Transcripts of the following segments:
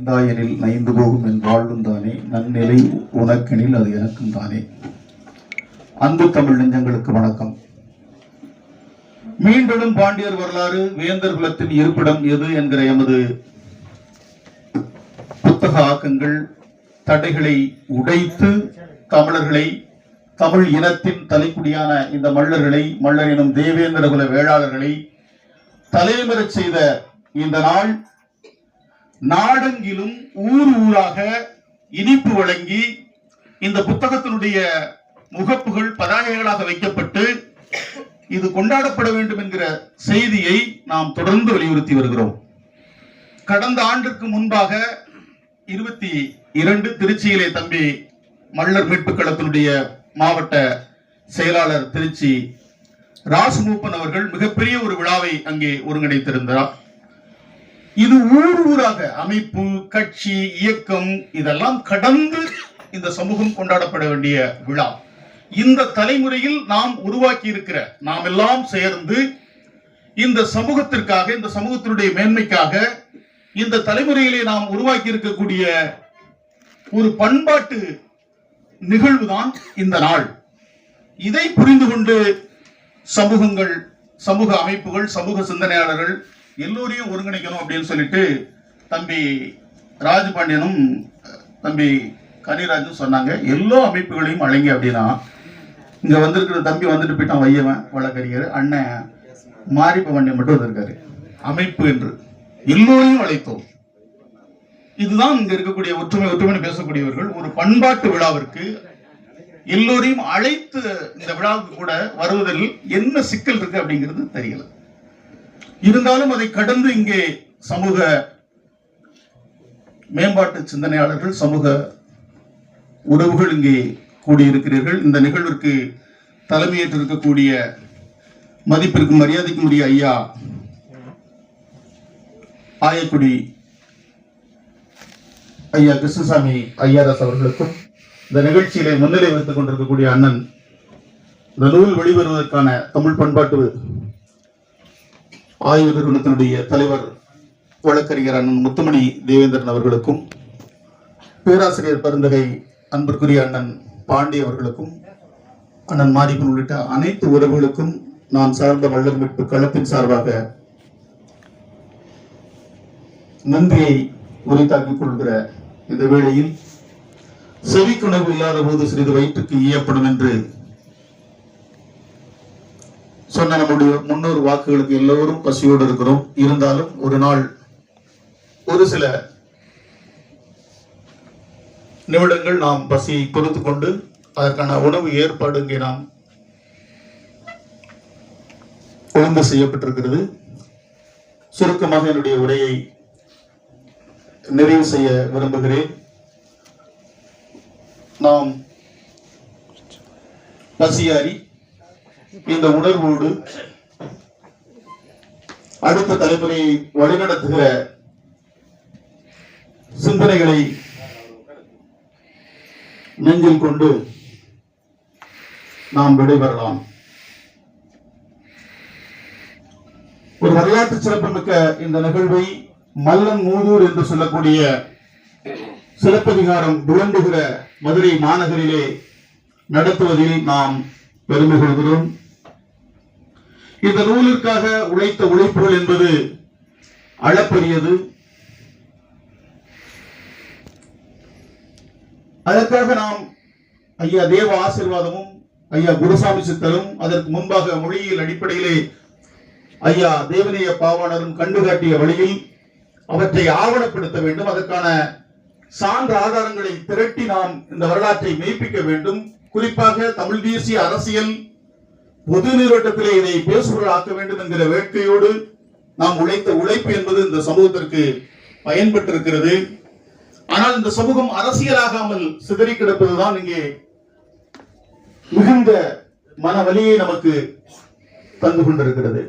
இந்தாயனில் நைந்து போகும் என் வாழ்வும் தானே நன்னிலை உனக்கெனில் அது எனக்கும் தானே. அன்பு தமிழ் நெஞ்சங்களுக்கு வணக்கம். மீண்டும் பாண்டியர் வரலாறு வேந்தர் குலத்தின் இருப்பிடம் எது என்கிற எமது புத்தக ஆக்கங்கள் தடைகளை உடைத்து தமிழர்களை தமிழ் இனத்தின் தலைக்குடியான இந்த மல்லர்களை மல்லர் எனும் தேவேந்திர குல வேளாளர்களை தலைமறச் செய்த இந்த நாள் நாடெங்கிலும் ஊர் ஊராக இனிப்பு வழங்கி இந்த புத்தகத்தினுடைய முகப்புகள் பதாகைகளாக வைக்கப்பட்டு இது கொண்டாடப்பட வேண்டும் என்கிற செய்தியை நாம் தொடர்ந்து வலியுறுத்தி வருகிறோம். கடந்த ஆண்டுக்கு முன்பாக இருபத்தி இரண்டு திருச்சியிலே தம்பி மல்லர் மீட்பு களத்தினுடைய மாவட்ட செயலாளர் திருச்சி ராசுமூப்பன் அவர்கள் மிகப்பெரிய ஒரு விழாவை அங்கே ஒருங்கிணைத்திருந்தார். இது ஊர் ஊராக அமைப்பு கட்சி இயக்கம் இதெல்லாம் கடந்து இந்த சமூகம் கொண்டாடப்பட வேண்டிய விழா. இந்த தலைமுறையில் நாம் உருவாக்கி இருக்கிற நாம் எல்லாம் சேர்ந்து இந்த சமூகத்திற்காக இந்த சமூகத்தினுடைய மேன்மைக்காக இந்த தலைமுறையிலே நாம் உருவாக்கி இருக்கக்கூடிய ஒரு பண்பாட்டு நிகழ்வுதான் இந்த நாள். இதை புரிந்து கொண்டு சமூகங்கள் சமூக அமைப்புகள் சமூக சிந்தனையாளர்கள் எல்லோரையும் ஒருங்கிணைக்கணும் அப்படின்னு சொல்லிட்டு தம்பி ராஜபாண்டியனும் தம்பி கனிராஜும் சொன்னாங்க. எல்லா அமைப்புகளையும் அழங்கி அப்படின்னா இங்க வந்திருக்கிற தம்பி வந்துட்டு போயிட்டான் வையவன் வழக்கறிஞர் அண்ணன் மாரிப்ப வண்டி மட்டும் வந்திருக்காரு. அமைப்பு என்று எல்லோரையும் அழைத்தோம். இதுதான் இங்க இருக்கக்கூடிய ஒற்றுமை ஒற்றுமை பேசக்கூடியவர்கள் ஒரு பண்பாட்டு விழாவிற்கு எல்லோரையும் அழைத்து இந்த விழாவுக்கு கூட வருவதில் என்ன சிக்கல் இருக்கு அப்படிங்கிறது தெரியல. இருந்தாலும் அதை கடந்து இங்கே சமூக மேம்பாட்டு சிந்தனையாளர்கள் சமூக உறவுகள் இங்கே கூடியிருக்கிறீர்கள். இந்த நிகழ்விற்கு தலைமையேற்றிருக்கக்கூடிய மதிப்பிற்கு மரியாதைக்கும் உரிய ஐயா ஆயக்குடி ஐயா கிருஷ்ணசாமி ஐயாதாஸ் அவர்களுக்கும் இந்த நிகழ்ச்சியிலே முன்னிலை வைத்துக் கொண்டிருக்கக்கூடிய அண்ணன் இந்த நூல் வெளிவருவதற்கான தமிழ் பண்பாட்டு ஆய்வு நிறுவனத்தினுடைய தலைவர் வழக்கறிஞர் அண்ணன் முத்துமணி தேவேந்திரன் அவர்களுக்கும் பேராசிரியர் பருந்தகை அன்பிற்குரிய அண்ணன் பாண்டி அவர்களுக்கும் அண்ணன் மாரிப்பன் உள்ளிட்ட அனைத்து உறவுகளுக்கும் நான் சார்ந்த வள்ளல் மீட்பு களத்தின் சார்பாக நன்றியை உரித்தாக்கிக் கொள்கிற இந்த வேளையில் செவிக்குணவு இல்லாத போது சிறிது வயிற்றுக்கு ஈயப்படும் என்று சொன்ன நம்முடைய முன்னூறு வாக்குகளுக்கு எல்லோரும் பசியோடு இருக்கிறோம். இருந்தாலும் ஒரு நாள் ஒரு சில நிமிடங்கள் நாம் பசியை பொறுத்து கொண்டு அதற்கான உணவு ஏற்பாடு இங்கே நாம் ஒழுங்கு செய்யப்பட்டிருக்கிறது. சுருக்கமாக என்னுடைய உரையை நிறைவு செய்ய விரும்புகிறேன். நாம் பசியாரி இந்த உணர்வோடு அடுத்த தலைமுறையை வழிநடத்துகிற சிந்தனைகளை நெஞ்சில் கொண்டு நாம் விடைபெறலாம். ஒரு வரலாற்று சிறப்புமிக்க இந்த நிகழ்வை மல்லன் மூதூர் என்று சொல்லக்கூடிய சிறப்பதிகாரம் விளம்புகிற மதுரை மாநகரிலே நடத்துவதில் நாம் பெருமை கொள்கிறோம். இந்த நூலிற்காக உழைத்த உழைப்புகள் என்பது அளப்பரியது. அதற்காக நாம் ஐயா தேவ ஆசீர்வாதமும் ஐயா குருசாமி சித்தரும் அதற்கு முன்பாக மொழியியல் அடிப்படையிலே ஐயா தேவநேய பாவாணரும் கண்டுகாட்டிய வழியில் அவற்றை ஆவணப்படுத்த வேண்டும். அதற்கான சான்று ஆதாரங்களை திரட்டி நாம் இந்த வரலாற்றை மெய்ப்பிக்க வேண்டும். குறிப்பாக தமிழ் தேசிய அரசியல் பொது நீரோட்டத்திலே இதை பேசுபொருள் ஆக்க வேண்டும் என்கிற வேட்கையோடு நாம் உழைத்த உழைப்பு என்பது இந்த சமூகத்திற்கு பயன்பட்டிருக்கிறது ஆனால் இந்த சமூகம் அரசியலாகாமல் சிதறி கிடப்பதுதான் இங்கே மிகுந்த மன வலியை நமக்கு தந்து கொண்டிருக்கிறது.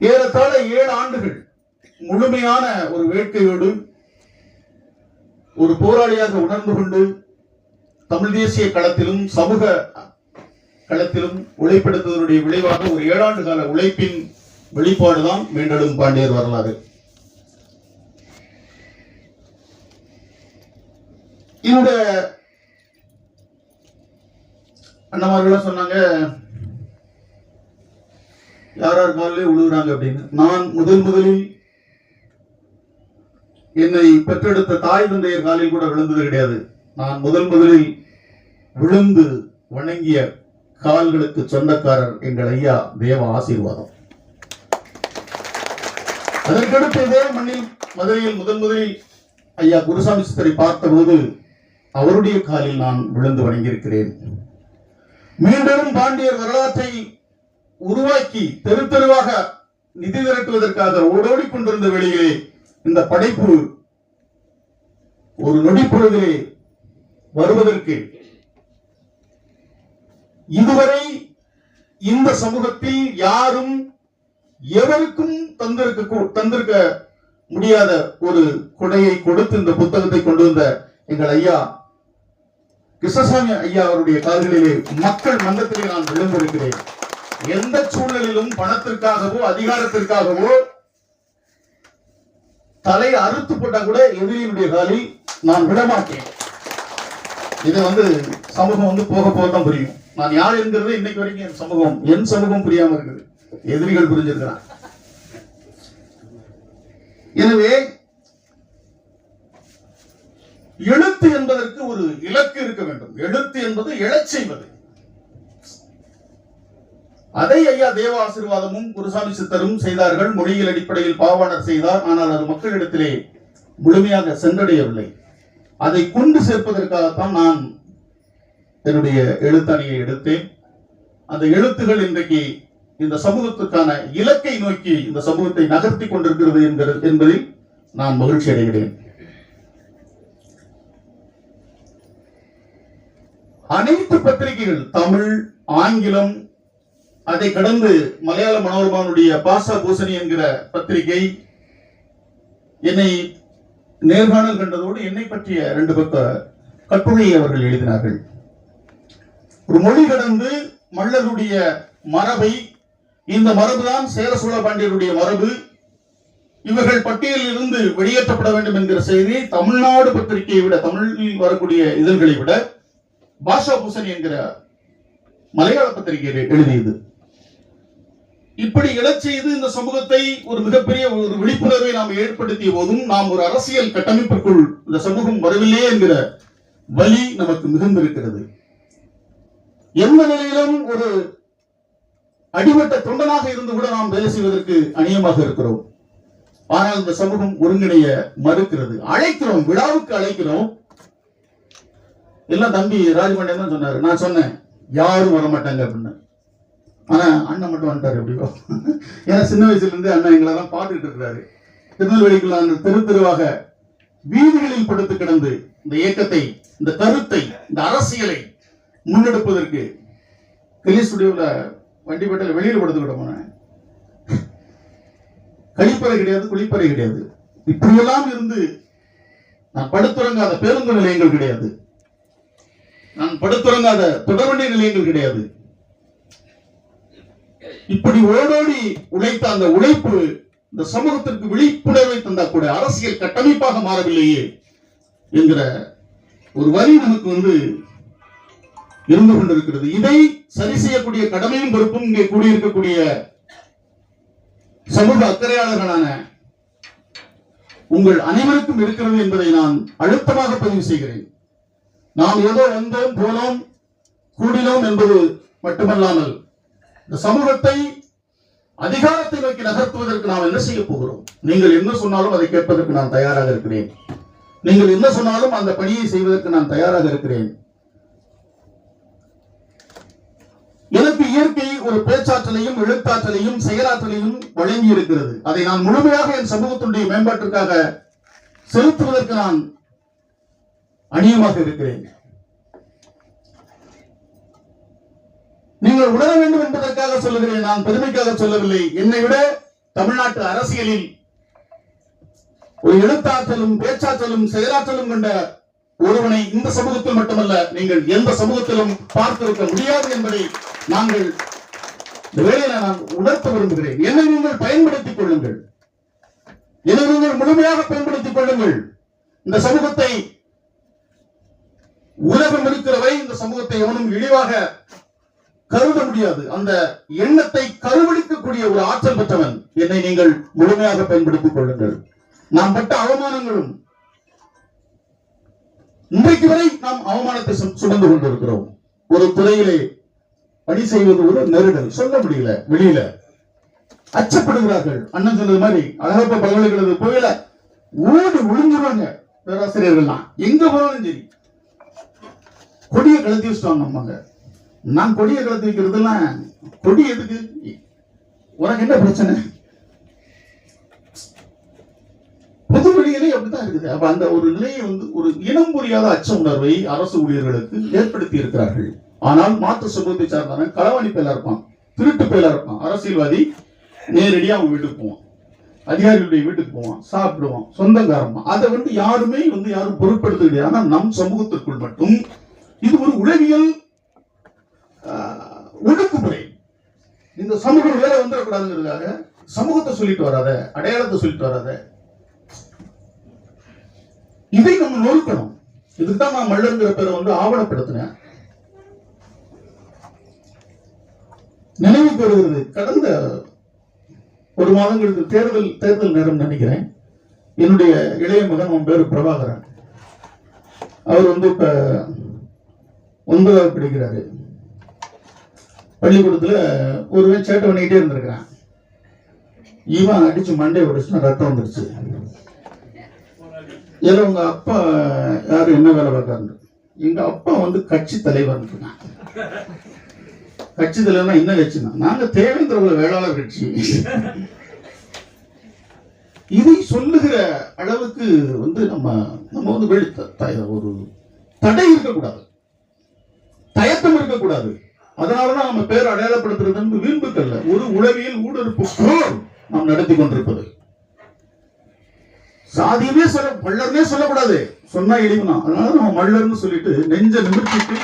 ஏறத்தாழ ஏழு ஆண்டுகள் முழுமையான ஒரு வேட்கையோடு ஒரு போராளியாக உணர்ந்து கொண்டு தமிழ் தேசிய களத்திலும் சமூக களத்திலும் உழைப்பெடுத்ததனுடைய விளைவாக ஒரு ஏழாண்டு கால உழைப்பின் வெளிப்பாடுதான் மீண்டெழும் பாண்டியர் வரலாறு. இந்த அண்ணமார்களும் சொன்னாங்க யார் யார் காலிலே உழுகுறாங்க? அப்படின்னு. நான் முதல் முதலில் என்னை பெற்றெடுத்த தாய் தந்தையர் காலில் கூட விழுந்தது கிடையாது. நான் முதல் முதலில் விழுந்து வணங்கிய கால்களுக்கு சொந்தக்காரர் எங்கள் ஐயா தேவ ஆசீர்வாதம். அதற்கடுத்து இதே மண்ணில் மதுரையில் முதன் முதலில் ஐயா குருசாமி சித்தரை பார்த்தபோது அவருடைய காலில் நான் விழுந்து வணங்கியிருக்கிறேன். மீண்டும் பாண்டியர் வரலாற்றை உருவாக்கி தெரு தெருவாக நிதி திரட்டுவதற்காக ஓடோடி கொண்டிருந்த வேளையிலே இந்த படைப்பு ஒரு நொடி பொழுதிலே வருவதற்கு இதுவரை இந்த சமூகத்தில் யாரும் எவருக்கும் தந்திருக்க கூ- தந்திருக்க முடியாத ஒரு கொடையை கொடுத்து இந்த புத்தகத்தை கொண்டு வந்த எங்கள் ஐயா கிருஷ்ணசாமி ஐயா அவருடைய கால்களிலே மக்கள் மன்றத்திலே நான் விழுந்திருக்கிறேன். எந்த சூழலிலும் பணத்திற்காகவோ அதிகாரத்திற்காகவோ தலை அறுத்து போட்டா கூட எதிரியினுடைய காலில் நான் விடமாட்டேன். இது வந்து சமூகம் வந்து போக போக தான் புரியும். நான் யார் என்கிறது இன்னைக்கு வரைக்கும் என் சமூகம் என் சமூகம் புரியாம இருக்குது. எதிரிகள் புரிஞ்சிருக்கிறான் எனவே எழுத்து என்பதற்கு ஒரு இலக்கு இருக்க வேண்டும். எழுத்து என்பது எழச் செய்வது. அதை ஐயா தேவ ஆசீர்வாதமும் குருசாமி சித்தரும் செய்தார்கள். மொழியியல் அடிப்படையில் பாவாணர் செய்தார். ஆனால் அது மக்களிடத்திலே முழுமையாக சென்றடையவில்லை. அதை கொண்டு சேர்ப்பதற்காகத்தான் நான் என்னுடைய எழுத்தணியை எடுத்தேன். அந்த எழுத்துகள் இன்றைக்கு இந்த சமூகத்துக்கான இலக்கை நோக்கி இந்த சமூகத்தை நகர்த்தி கொண்டிருக்கிறது என்பதில் நான் மகிழ்ச்சி அடைகிறேன். அனைத்து பத்திரிகைகள் தமிழ் ஆங்கிலம் அதை கடந்து மலையாள மனோரமானுடைய பாசா பூசணி என்கிற பத்திரிகை என்னை நேர்காணல் கண்டதோடு என்னை பற்றிய ரெண்டு பக்க கட்டுரையை அவர்கள் எழுதினார்கள். ஒரு மொழி கடந்து மல்லருடைய மரபை இந்த மரபுதான் சேர சோழ பாண்டியருடைய மரபு. இவர்கள் பட்டியலில் இருந்து வெளியேற்றப்பட வேண்டும் என்கிற செய்தி தமிழ்நாடு பத்திரிகையை விட தமிழில் வரக்கூடிய இதழ்களை விட பாஷா பூசன் என்கிற மலையாள பத்திரிகை எழுதியது. இப்படி இழச்செய்து இந்த சமூகத்தை ஒரு மிகப்பெரிய ஒரு விழிப்புணர்வை நாம் ஏற்படுத்திய போதும் நாம் ஒரு அரசியல் கட்டமைப்பிற்குள் இந்த சமூகம் வரவில்லையே என்கிற வலி நமக்கு மிகுந்திருக்கிறது. எந்த நிலையிலும் ஒரு அடிமட்ட தொண்டனாக இருந்து கூட நாம் வேலை செய்வதற்கு அநியமாக இருக்கிறோம். ஆனால் இந்த சமூகம் ஒருங்கிணைய மறுக்கிறது. அழைக்கிறோம் விழாவுக்கு அழைக்கிறோம். எல்லாம் தம்பி ராஜபாண்டியன் தான் சொன்னாரு. நான் சொன்னேன் யாரும் வர மாட்டாங்க அப்படின்னு. ஆனா அண்ணன் மட்டும் வந்துட்டாரு எப்படியோ. ஏன்னா சின்ன வயசுல இருந்து அண்ணன் எங்களை தான் பாத்துட்டு இருக்கிறாரு. திருநெல்வேலிக்குள்ள அந்த தெரு தெருவாக வீதிகளில் படுத்து கிடந்து இந்த இயக்கத்தை இந்த கருத்தை இந்த அரசியலை முன்னெடுப்பதற்கு கிளி ஸ்டுடியோல வண்டிப்பேட்டையில வெளியில் படுத்துக்கிட்ட போனேன். கழிப்பறை கிடையாது குளிப்பறை கிடையாது. இப்படியெல்லாம் இருந்து நான் படுத்துறங்காத பேருந்து நிலையங்கள் கிடையாது. நான் படுத்துறங்காத தொடர்வண்டி நிலையங்கள் கிடையாது. இப்படி ஓடோடி உழைத்த அந்த உழைப்பு இந்த சமூகத்திற்கு விழிப்புணர்வை தந்தா கூட அரசியல் கட்டமைப்பாக மாறவில்லையே என்கிற ஒரு வரி நமக்கு வந்து இருந்து கொண்டிருக்கிறது. இதை சரி செய்யக்கூடிய கடமையும் பொறுப்பும் இங்கே கூடியிருக்கக்கூடிய சமூக அக்கறையாளர்களான உங்கள் அனைவருக்கும் இருக்கிறது என்பதை நான் அழுத்தமாக பதிவு செய்கிறேன். நாம் ஏதோ வந்தோம் போனோம் கூடினோம் என்பது மட்டுமல்லாமல் இந்த சமூகத்தை அதிகாரத்தை நோக்கி நகர்த்துவதற்கு நாம் என்ன செய்ய போகிறோம்? நீங்கள் என்ன சொன்னாலும் அதை கேட்பதற்கு நான் தயாராக இருக்கிறேன். நீங்கள் என்ன சொன்னாலும் அந்த பணியை செய்வதற்கு நான் தயாராக இருக்கிறேன். எனக்கு இயற்கை ஒரு பேச்சாற்றலையும் எழுத்தாற்றலையும் செயலாற்றலையும் வழங்கி இருக்கிறது அதை நான் முழுமையாக என் சமூகத்தினுடைய மேம்பாட்டிற்காக செலுத்துவதற்கு நான் அணியமாக இருக்கிறேன். நீங்கள் உணர வேண்டும் என்பதற்காக சொல்லுகிறேன். நான் பெருமைக்காக சொல்லவில்லை. என்னை விட தமிழ்நாட்டு அரசியலில் ஒரு எழுத்தாற்றலும் பேச்சாற்றலும் செயலாற்றலும் கொண்ட ஒருவனை இந்த சமூகத்தில் மட்டுமல்ல நீங்கள் எந்த சமூகத்திலும் பார்த்திருக்க முடியாது என்பதை நாங்கள் இந்த வேலையில நான் உணர்த்த விரும்புகிறேன். என்னை நீங்கள் பயன்படுத்திக் கொள்ளுங்கள். என்னை நீங்கள் முழுமையாக பயன்படுத்திக் கொள்ளுங்கள். இந்த சமூகத்தை உலகம் இருக்கிறவை இந்த சமூகத்தை எவனும் இழிவாக கருத முடியாது. அந்த எண்ணத்தை கருவளிக்கக்கூடிய ஒரு ஆற்றல் பெற்றவன் என்னை நீங்கள் முழுமையாக பயன்படுத்திக் கொள்ளுங்கள். நாம் பட்ட அவமானங்களும் இன்றைக்கு வரை நாம் அவமானத்தை சுமந்து கொண்டிருக்கிறோம். ஒரு துறையிலே பணி செய்வது ஒரு நெருடல். சொல்ல முடியல வெளியில. அச்சப்படுகிறார்கள். அண்ணன் சொன்னது மாதிரி அழகப்ப பல்கலைக்கழக போயில ஊடு விழுந்துருவாங்க பேராசிரியர்கள்லாம். எங்க போனாலும் சரி. கொடியை கலத்தி வச்சுட்டாங்க நம்மங்க நான் கொடியை கலத்தி வைக்கிறதுலாம் கொடி எதுக்கு? உனக்கு என்ன பிரச்சனை? பொது வெளியிலே அப்படித்தான் இருக்குது. அப்ப அந்த ஒரு நிலையை வந்து ஒரு இனம் புரியாத அச்ச உணர்வை அரசு ஊழியர்களுக்கு ஏற்படுத்தி இருக்கிறார்கள். ஆனால் மாற்று சமூகத்தை சார்ந்தவன் களவாணி பேலா இருப்பான் திருட்டு பேலா இருப்பான் அரசியல்வாதி நேரடியா அவங்க வீட்டுக்கு போவான். அதிகாரிகளுடைய வீட்டுக்கு போவான் சாப்பிடுவான் சொந்தக்காரமா அதை வந்து யாருமே வந்து யாரும் பொருட்படுத்த கிடையாது. நம் சமூகத்திற்குள் மட்டும் இது ஒரு உளவியல் ஆஹ், ஒடுக்குமுறை. இந்த சமூகம் வேற வந்துடக்கூடாதுங்கிறதுக்காக சமூகத்தை சொல்லிட்டு வராத அடையாளத்தை சொல்லிட்டு வராத. இதை நம்ம நொறுக்கணும். இதுக்கு தான் நான் மல்லங்கிற பேரை வந்து ஆவணப்படுத்தினேன். நினைவு பெறுகிறது கடந்த ஒரு மாதங்களுக்கு தேர்தல் தேர்தல் நேரம் நினைக்கிறேன். என்னுடைய இளைய மகன் உன் பேர் பிரபாகரன். அவர் வந்து இப்ப ஒன்பதாவது படிக்கிறாரு. பள்ளிக்கூடத்துல ஒருவன் சேட்டை பண்ணிக்கிட்டே இருந்திருக்கிறான். இவன் அடிச்சு மண்டை உடைச்சுனா ரத்தம் வந்துருச்சு. ஏதோ உங்க அப்பா யாரு? என்ன வேலை பார்க்காரு எங்க அப்பா வந்து கட்சி தலைவர் இருக்கான் கட்சி தலைவர்னா என்ன கட்சினா நாங்க தேவேந்திர வேளாளர் கட்சி. இதை சொல்லுகிற அளவுக்கு வந்து நம்ம நம்ம வந்து வெளி ஒரு தடை இருக்கக்கூடாது. தயக்கம் இருக்கக்கூடாது. அதனாலதான் நம்ம பேர் அடையாளப்படுத்துறது வந்து வீண்புக்கல்ல ஒரு உளவியல் ஊடுருப்பு போர் நாம் நடத்தி கொண்டிருப்பது. சாதியுமே சொல்ல மல்லர்னே சொல்லக்கூடாது. சொன்னா இழிவுனா அதனால நம்ம மல்லர்னு சொல்லிட்டு நெஞ்ச நிமிர்த்திட்டு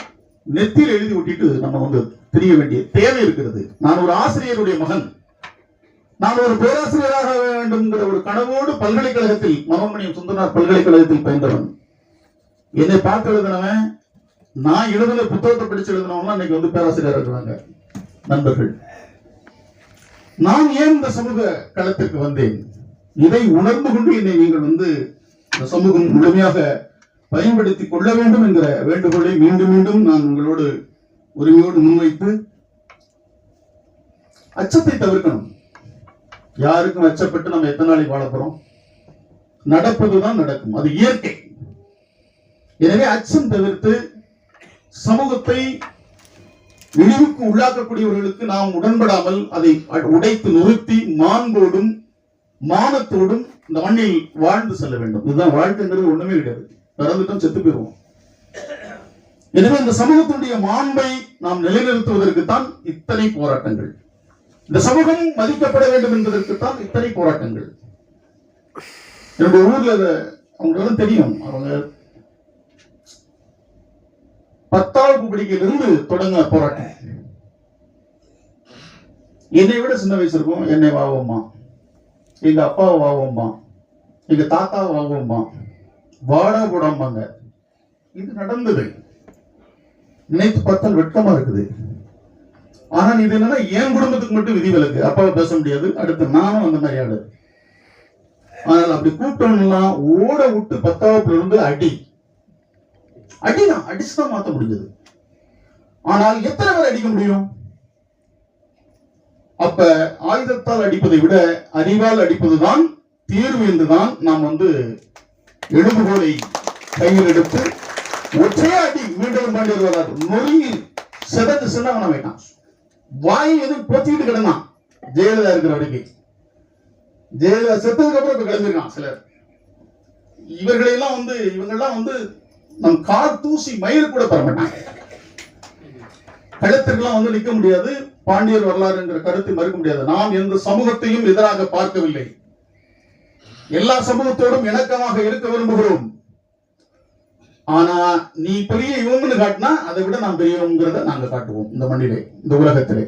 நெத்தியில் எழுதி ஒட்டிட்டு நம்ம வந்து தெரிய வேண்டிய தேவை இருக்கிறது. நான் ஒரு ஆசிரியருடைய மகன். நான் ஒரு பேராசிரியராக வேண்டும்ங்கிற ஒரு கனவோடு பல்கலைக்கழகத்தில் மனோன்மணியம் சுந்தரனார் பல்கலைக்கழகத்தில் பயின்றவன். என்னை பார்த்து எழுதினவன் நான் எழுதின புத்தகத்தை படிச்சு எழுதினவங்க இன்னைக்கு வந்து பேராசிரியர் இருக்கிறாங்க நண்பர்கள். நான் ஏன் இந்த சமூக களத்திற்கு வந்தேன்? இதை உணர்ந்து கொண்டு என்னை நீங்கள் வந்து இந்த சமூகம் முழுமையாக பயன்படுத்திக் கொள்ள வேண்டும் என்கிற வேண்டுகோளை மீண்டும் மீண்டும் நான் உங்களோடு உரிமையோடு முன்வைத்து அச்சத்தை தவிர்க்கணும். யாருக்கும் அச்சப்பட்டு நம்ம எத்தனை நாளைக்கு வாழ போறோம்? நடப்பதுதான் நடக்கும். அது இயற்கை. எனவே அச்சம் தவிர்த்து சமூகத்தை இழிவுக்கு உள்ளாக்கக்கூடியவர்களுக்கு நாம் உடன்படாமல் அதை அ- உடைத்து நிறுத்தி மாண்போடும் மானத்தோடும் இந்த மண்ணில் வாழ்ந்து செல்ல வேண்டும். இதுதான் வாழ்க்கைங்கிறது ஒண்ணுமே கிடையாது. பிறந்துட்டோம் செத்து போயிருவோம். எனவே இந்த சமூகத்தினுடைய மாண்பை நாம் நிலைநிறுத்துவதற்கு தான் இத்தனை போராட்டங்கள். இந்த சமூகம் மதிக்கப்பட வேண்டும் என்பதற்கு தான் இத்தனை போராட்டங்கள். என்னுடைய ஊர்ல இத- அவங்களுக்கெல்லாம் தெரியும். அவங்க பத்தாவது படிக்கிலிருந்து தொடங்க போராட்டம். என்னை விட சின்ன வயசு இருக்கும் என்னை வாவோம்மா. எங்க அப்பாவை வாவோம்மா. எங்க தாத்தாவை வாவோம்மா. வாடா போடாமாங்க இது நடந்தது. நினைத்து பார்த்தால் வெட்கமா இருக்குது. ஆனா இது என்னன்னா என் குடும்பத்துக்கு மட்டும் விதி விலக்கு. அப்பாவை பேச முடியாது. அடுத்து நானும் அந்த மாதிரி ஆடு. ஆனால் அப்படி கூட்டம்லாம் ஓட விட்டு பத்தாவதுல இருந்து அடி. அடிதான். அடிச்சுதான் மாத்த முடிஞ்சது. ஆனால் எத்தனை பேர் அடிக்க முடியும்? அப்ப ஆயுதத்தால் அடிப்பதை விட அறிவால் அடிப்பதுதான் தீர்வு என்றுதான் நாம் வந்து எழுதுகோலை கையில் எடுத்து ஒற்றே அடி மீண்டும் பாண்டியர் வராது நொறுங்கி செதத்து சின்னவன வேண்டாம். வாய் எதுவும் போத்திக்கிட்டு கிடந்தான். ஜெயலலிதா இருக்கிற வரைக்கும் ஜெயலலிதா செத்ததுக்கு அப்புறம் இப்ப கிளம்பிருக்கான் சிலர். இவர்களை எல்லாம் வந்து இவங்கெல்லாம் வந்து நம் கால் தூசி மயில் கூட பெற மாட்டாங்க. களத்திற்கெல்லாம் வந்து நிற்க முடியாது. பாண்டியர் வரலாறு என்ற கருத்தை மறுக்க முடியாது. நாம் எந்த சமூகத்தையும் எதிராக பார்க்கவில்லை. எல்லா சமூகத்தோடும் இணக்கமாக இருக்க விரும்புகிறோம். ஆனா நீ பெரிய இவங்கன்னு காட்டினா அதை விட நாம் பெரியவங்கிறத நாங்க காட்டுவோம் இந்த மண்ணிலே இந்த உலகத்திலே.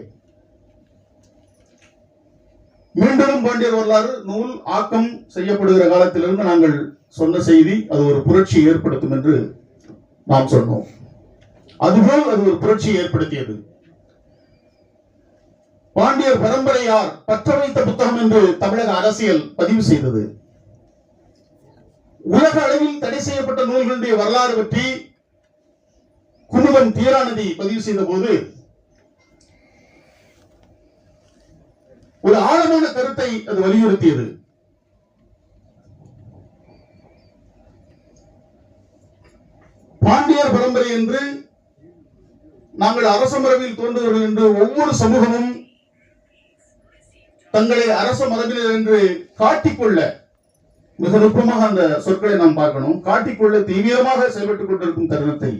மீண்டும் பாண்டியர் வரலாறு நூல் ஆக்கம் செய்யப்படுகிற காலத்திலிருந்து நாங்கள் சொன்ன செய்தி அது ஒரு புரட்சி ஏற்படுத்தும் என்று நாம் சொன்னோம். அதுபோல் அது ஒரு புரட்சியை ஏற்படுத்தியது. பாண்டியர் பரம்பரையார் பற்ற வைத்த புத்தகம் என்று தமிழக அரசியல் பதிவு செய்தது. உலக அளவில் தடை செய்யப்பட்ட நூல்களுடைய வரலாறு பற்றி குமுதம் தீராநதி பதிவு செய்த போது ஒரு ஆழமான கருத்தை அது வலியுறுத்தியது. பாண்டியர் பரம்பரை என்று நாங்கள் அரச மரபில் தோன்றுவர்கள் என்று ஒவ்வொரு சமூகமும் தங்களை அரச மரபினர் என்று காட்டிக்கொள்ள மிக நுட்பமாக அந்த சொற்களை நாம் பார்க்கணும். காட்டிக்கொள்ள தீவிரமாக செயல்பட்டுக் கொண்டிருக்கும் தருணத்தை.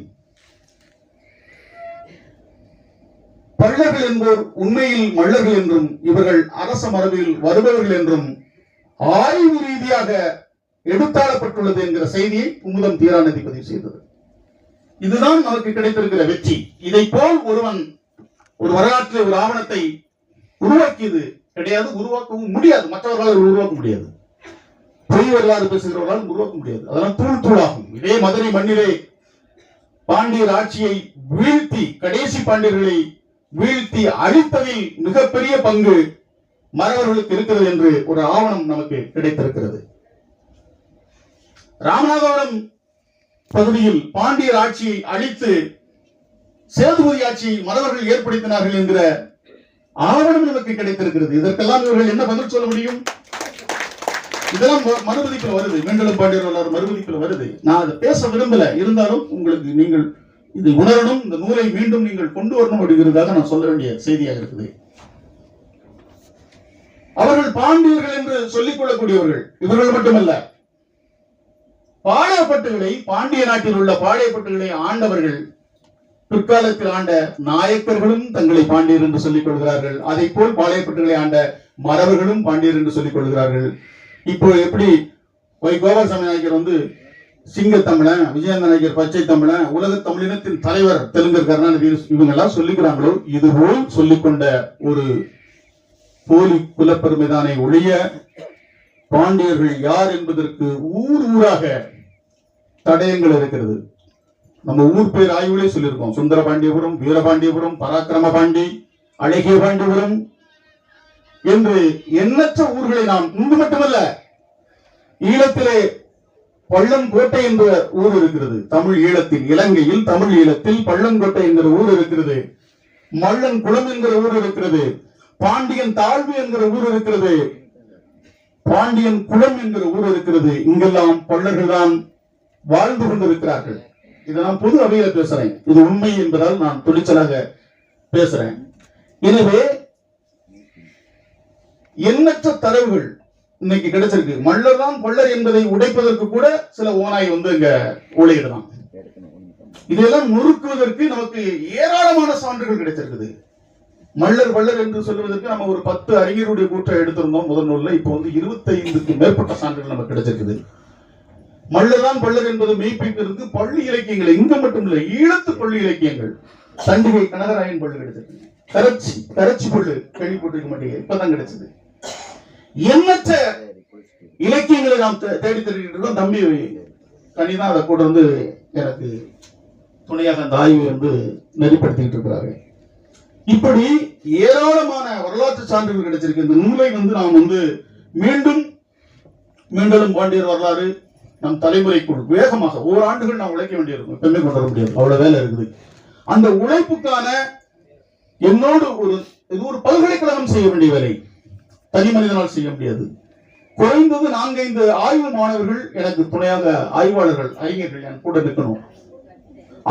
பள்ளர்கள் என்போர் உண்மையில் மள்ளர்கள் என்றும் இவர்கள் அரச மரபில் வருபவர்கள் என்றும் ஆய்வு ரீதியாக எடுத்தாளப்பட்டுள்ளது என்கிற செய்தியை குமுதம் தீராநதி பதிவு செய்தது. இதுதான் நமக்கு கிடைத்திருக்கிற வெற்றி. இதை போல் ஒருவன் ஒரு வரலாற்று ஒரு ஆவணத்தை உருவாக்கியது கிடையாது உருவாக்கவும் முடியாது. மற்றவர்களால் உருவாக்க முடியாது. பொய் வரலாறு பேசுகிறவர்களால் உருவாக்க முடியாது. அதெல்லாம் தூள் தூளாகும். இதே மதுரை மண்ணிலே பாண்டியர் ஆட்சியை வீழ்த்தி கடைசி பாண்டியர்களை வீழ்த்தி அழித்ததில் மிகப்பெரிய பங்கு மறவர்களுக்கு இருக்கிறது என்று ஒரு ஆவணம் நமக்கு கிடைத்திருக்கிறது. ராமநாதபுரம் பகுதியில் பாண்டியர் ஆட்சியை அழித்து சேதுபதி ஆட்சியை மறவர்கள் ஏற்படுத்தினார்கள் என்கிற ஆவணம் நமக்கு கிடைத்திருக்கிறது. இதற்கெல்லாம் இவர்கள் என்ன பதில் சொல்ல முடியும்? இதெல்லாம் ம- மறுபதிப்பில் வருது. மெண்டலும் பாண்டியர் வரலாறு மறுபதிப்பில் வருது. நான் அதை பேச விரும்பல. இருந்தாலும் உங்களுக்கு நீங்கள் இதை உணரணும் இந்த நூலை மீண்டும் நீங்கள் கொண்டு வரணும் அப்படிங்கிறதாக நான் சொல்ல வேண்டிய செய்தியாக இருக்குது. அவர்கள் பாண்டியர்கள் என்று சொல்லிக் கொள்ளக்கூடியவர்கள். இவர்கள் மட்டுமல்ல. பாளையப்பட்டுகளை பாண்டிய நாட்டில் உள்ள பாளையப்பட்டுகளை ஆண்டவர்கள் பிற்காலத்தில் ஆண்ட நாயக்கர்களும் தங்களை பாண்டியர் என்று சொல்லிக் கொள்கிறார்கள். அதை போல் பாளையப்பட்டுகளை ஆண்ட மறவர்களும் பாண்டியர் என்று சொல்லிக் கொள்கிறார்கள். இப்போ எப்படி ஒய் கோபாலசாமி நாயக்கர் வந்து சிங்க தமிழன் விஜயந்த நாயக்கர் பச்சை தமிழன் உலக தமிழினத்தின் தலைவர் தெலுங்கு கருணாநிதி இவங்க எல்லாம் சொல்லிக்கிறாங்களோ இதுபோல் சொல்லிக்கொண்ட ஒரு போலி குலப்பெருமைதானை ஒழிய பாண்டியர்கள் யார் என்பதற்கு ஊர் ஊராக தடயங்கள் இருக்கிறது. நம்ம ஊர் பேர் ஆய்வுகளே சொல்லியிருக்கோம். சுந்தர பாண்டியபுரம் வீரபாண்டியபுரம் பராக்கிரம பாண்டி அழகிய பாண்டியபுரம் என்று எண்ணற்ற ஊர்களை நாம் இங்கு மட்டுமல்ல ஈழத்திலே பள்ளங்கோட்டை என்ற ஊர் இருக்கிறது. தமிழ் ஈழத்தில் இலங்கையில் தமிழ் ஈழத்தில் பள்ளங்கோட்டை என்கிற ஊர் இருக்கிறது. மள்ளன் குளம் என்கிற ஊர் இருக்கிறது. பாண்டியன் தாழ்வு என்கிற ஊர் இருக்கிறது. பாண்டியன் குளம் என்கிற ஊர் இருக்கிறது. இங்கெல்லாம் பள்ளர்கள் தான் வாழ்ந்து கொண்டிருக்கிறார்கள். இதை நான் பொது அவையில பேசுறேன். இது உண்மை என்பதால் நான் துணிச்சலாக பேசுறேன். எனவே எண்ணற்ற தரவுகள் இன்னைக்கு கிடைச்சிருக்கு. மல்லர் தான் கொள்ளர் என்பதை உடைப்பதற்கு கூட சில ஓனாய் வந்து இங்க ஊழையிடலாம் இதெல்லாம் நொறுக்குவதற்கு நமக்கு ஏராளமான சான்றுகள் கிடைச்சிருக்குது. மல்லர் வள்ளர் என்று சொல்லுவதற்கு நம்ம ஒரு பத்து அறிஞருடைய கூற்றை எடுத்திருந்தோம் முதல் நூல்ல. இப்போ வந்து இருபத்தைந்துக்கு மேற்பட்ட சான்றுகள் நமக்கு கிடைச்சிருக்குது. மல்லதான் பள்ளர் என்பது மெய்ப்பிக்கிறது பள்ளி இலக்கியங்கள் இங்க மட்டும் இல்லை ஈழத்து பள்ளி இலக்கியங்கள். சண்டிகை கனகராயன் பள்ளு கிடைச்சிருக்கு. கரச்சி கரச்சி பள்ளு கேள்விப்பட்டிருக்க மாட்டேங்க. இப்பதான் கிடைச்சது. எண்ணற்ற இலக்கியங்களை நாம் தே- தேடி தெரிவிக்கிட்டு தம்பி? கனிதான் அதை கூட வந்து எனக்கு துணையாக அந்த ஆய்வு வந்து நெறிப்படுத்திக்கிட்டு இருக்கிறாரு. இப்படி ஏராளமான வரலாற்று சான்றுகள் கிடைச்சிருக்கு. இந்த நூலை வந்து நாம் வந்து மீண்டும் மீண்டும் பாண்டியர் வரலாறு நம் தலைமுறைக்குள் வேகமாக ஓராண்டுகள் நாம் உழைக்க வேண்டியிருக்கும். எப்பவுமே கொண்டு வர முடியாது. அவ்வளவு வேலை இருக்குது. அந்த உழைப்புக்கான என்னோடு ஒரு இது ஒரு பல்கலைக்கழகம் செய்ய வேண்டிய வேலை. தனி மனிதனால் செய்ய முடியாது. குறைந்தது நான்கைந்து ஆய்வு மாணவர்கள் எனக்கு துணையாக ஆய்வாளர்கள் அறிஞர்கள் என் கூட நிற்கணும்.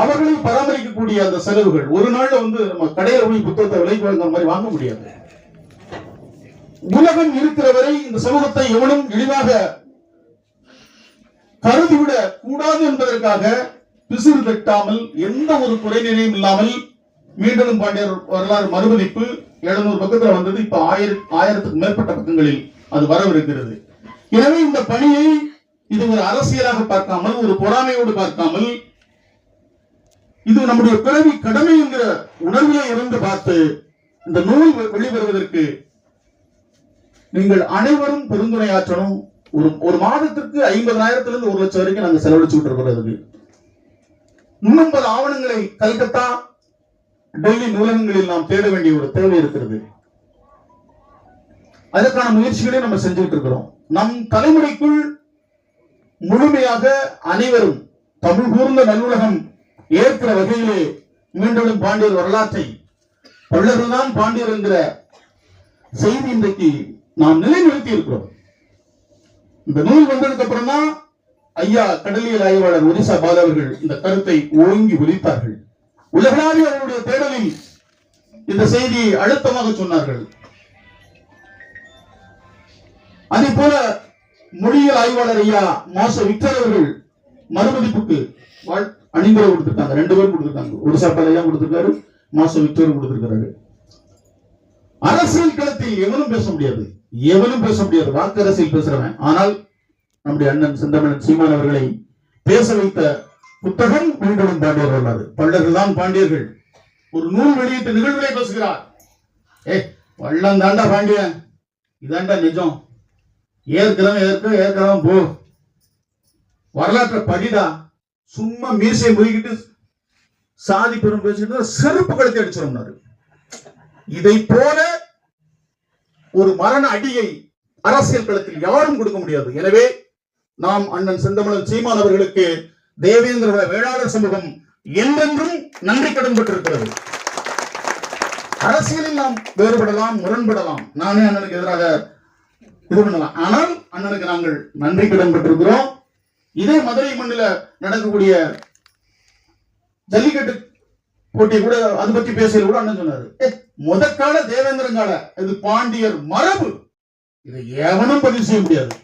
அவர்களை பராமரிக்கக்கூடிய அந்த செலவுகள் ஒரு நாள்ல வந்து நம்ம கடையில போய் புத்தகத்தை விலைக்கு வாங்குற மாதிரி வாங்க முடியாது. உலகம் இருக்கிற வரை இந்த சமூகத்தை எவனும் எளிதாக கருதிவிட கூடாது என்பதற்காக பிசிறு தட்டாமல் எந்த ஒரு குறைநிலையும் இல்லாமல் மீண்டும் பாண்டியர் வரலாறு மறுமதிப்பு எழுநூறு பக்கத்துல வந்தது இப்ப ஆயிரம் ஆயிரத்துக்கு மேற்பட்ட பக்கங்களில் அது வரவிருக்கிறது. எனவே இந்த பணியை இது ஒரு அரசியலாக பார்க்காமல் ஒரு பொறாமையோடு பார்க்காமல் இது நம்முடைய பிறவி கடமை என்கிற உணர்விலே இருந்து பார்த்து இந்த நூல் வெளிவருவதற்கு நீங்கள் அனைவரும் பெருந்துணையாற்றணும். ஒரு ஒரு மாதத்திற்கு ஐம்பதாயிரத்திலிருந்து ஒரு லட்சம் வரைக்கும் நாங்க செலவழிச்சுட்டு இருக்கிறோம் இதுக்கு இன்னும் பல ஆவணங்களை கல்கத்தா டெல்லி நூலகங்களில் நாம் தேட வேண்டிய ஒரு தேவை இருக்கிறது. அதற்கான முயற்சிகளை நம்ம செஞ்சுட்டு இருக்கிறோம். நம் தலைமுறைக்குள் முழுமையாக அனைவரும் தமிழ் கூர்ந்த நல்லுலகம் ஏற்கிற வகையிலே மீண்டும் பாண்டியர் வரலாற்றை பல்லவர்தான் பாண்டியர் என்கிற செய்தி இன்றைக்கு நாம் நிலைநிறுத்தி இருக்கிறோம். இந்த நூல் வந்ததுக்கு அப்புறம் தான் ஐயா கடலியல் ஆய்வாளர் ஒரிசா பால் அவர்கள் இந்த கருத்தை ஓங்கி ஒலித்தார்கள். உலகளாவிய அவருடைய தேடலில் இந்த செய்தியை அழுத்தமாக சொன்னார்கள். அதே போல மொழியியல் ஆய்வாளர் ஐயா மோச விக்டர் அவர்கள் மறுமதிப்புக்கு அணிந்துரை கொடுத்திருக்காங்க. ரெண்டு பேரும் கொடுத்திருக்காங்க. ஒரு சாப்பாடு ஐயா கொடுத்திருக்காரு மோச விக்டர் கொடுத்திருக்கிறாரு. அரசியல் களத்தில் எவனும் பேச முடியாது. எவனும் பேச முடியாது. வாக்கு அரசியல் பேசுறவன். ஆனால் நம்முடைய அண்ணன் செந்தமிழன் சீமான் அவர்களை பேச வைத்த புத்தகம் மீண்டும் பாண்டியர் வரலாறு பல்லர்கள் தான் பாண்டியர்கள். ஒரு நூல் வெளியிட்ட நிகழ்விலே பேசுகிறார். ஏ பள்ளம் தாண்டா பாண்டியன். இதாண்டா நிஜம். ஏற்கிறவன் ஏற்க ஏற்கிறவன் போ. வரலாற்றை படிடா சும்மா மீசை முறிக்கிட்டு சாதி பெரும் பேசிட்டு செருப்பு கழுத்தை அடிச்சிருந்தாரு இதை போல ஒரு மரண அடியை அரசியல் களத்தில் யாரும் கொடுக்க முடியாது. எனவே நாம் அண்ணன் செந்தமிழன் சீமான் அவர்களுக்கு தேவேந்திர வேளாளர் சமூகம் என்றென்றும் நன்றி கடன் பெற்றிருக்கிறது. அரசியலில் நாம் வேறுபடலாம் முரண்படலாம். நானே அண்ணனுக்கு எதிராக இது பண்ணலாம். ஆனால் அண்ணனுக்கு நாங்கள் நன்றி கடன் பெற்றிருக்கிறோம். இதே மதுரை மண்ணில நடக்கக்கூடிய ஜல்லிக்கட்டு போட்டி கூட அது பத்தி பேசல கூட அண்ணன் சொன்னாரு. "ஏ, முதற்கால தேவேந்திரங்கால இது பாண்டியர் மரபு. இதை எவனும் பதிவு செய்ய முடியாது.